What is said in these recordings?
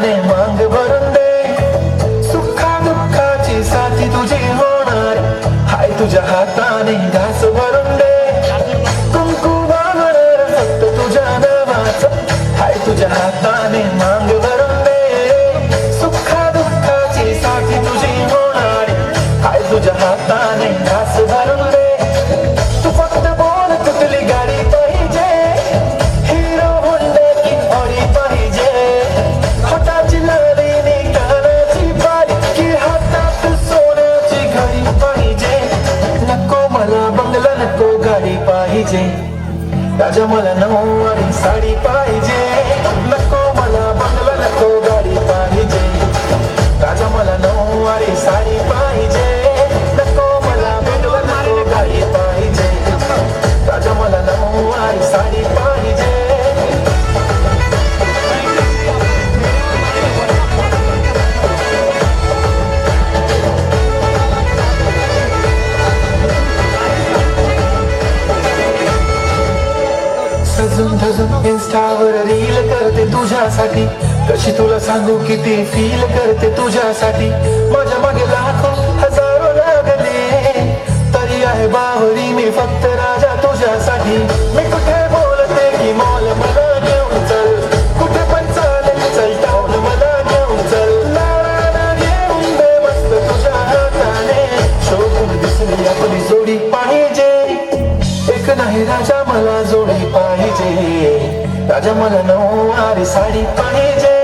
मनाने मांग भरून सुखा दुःखाची साथी तुझी होणार. हाय तुझ्या हाताने घास कुंकू तुझ्या हाय तुझ्या हाताने मांग भरून दे. सुखा दुःखाची साठी तुझी होणार. हाय तुझ्या हाताने घास भरून दे. पाहिजे राजा मला नऊवारी साडी पाहिजे सजून धजून इन्स्टावर रील करते तुझ्यासाठी. कशी तुला सांगू किती फील करते तुझ्यासाठी. राजा मला जोडी पाहिजे. राजा मला नऊवारी साडी पाहिजे.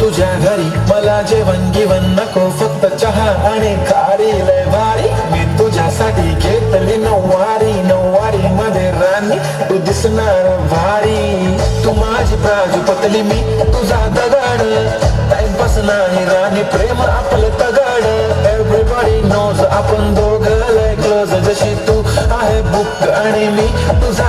तुझ्या घरी मला जेवण गिवण नको फक्त चहा आणि खारी. लय भारी मी तुझ्यासाठी घेतली नऊवारी. नऊवारी मध्ये राणी तू दिसणार भारी. तू माझी प्राजू पतली मी तुझा दगाड. टाइमपास नाही राणी प्रेम आपलं तगाड. एव्हरीबडी नोज आपण दोघ लय क्लोज जशी तू आहे बुक आणि मी तुझा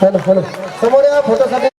हॅलो हॅलो समोर या फोटोसाठी